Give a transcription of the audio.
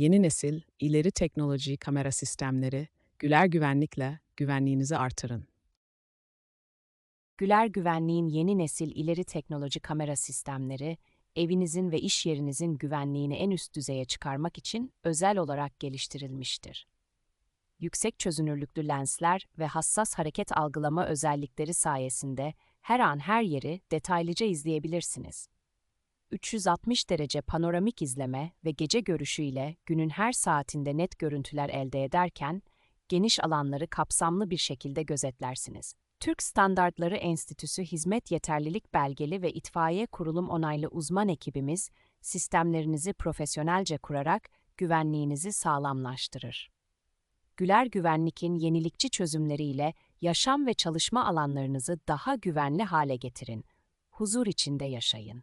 Yeni nesil, ileri teknoloji kamera sistemleri, Güler Güvenlik'le güvenliğinizi artırın. Güler Güvenliğin yeni nesil ileri teknoloji kamera sistemleri, evinizin ve iş yerinizin güvenliğini en üst düzeye çıkarmak için özel olarak geliştirilmiştir. Yüksek çözünürlüklü lensler ve hassas hareket algılama özellikleri sayesinde her an her yeri detaylıca izleyebilirsiniz. 360 derece panoramik izleme ve gece görüşü ile günün her saatinde net görüntüler elde ederken, geniş alanları kapsamlı bir şekilde gözetlersiniz. Türk Standartları Enstitüsü Hizmet Yeterlilik Belgeli ve İtfaiye Kurulum onaylı uzman ekibimiz, sistemlerinizi profesyonelce kurarak güvenliğinizi sağlamlaştırır. Güler Güvenlik'in yenilikçi çözümleriyle yaşam ve çalışma alanlarınızı daha güvenli hale getirin. Huzur içinde yaşayın.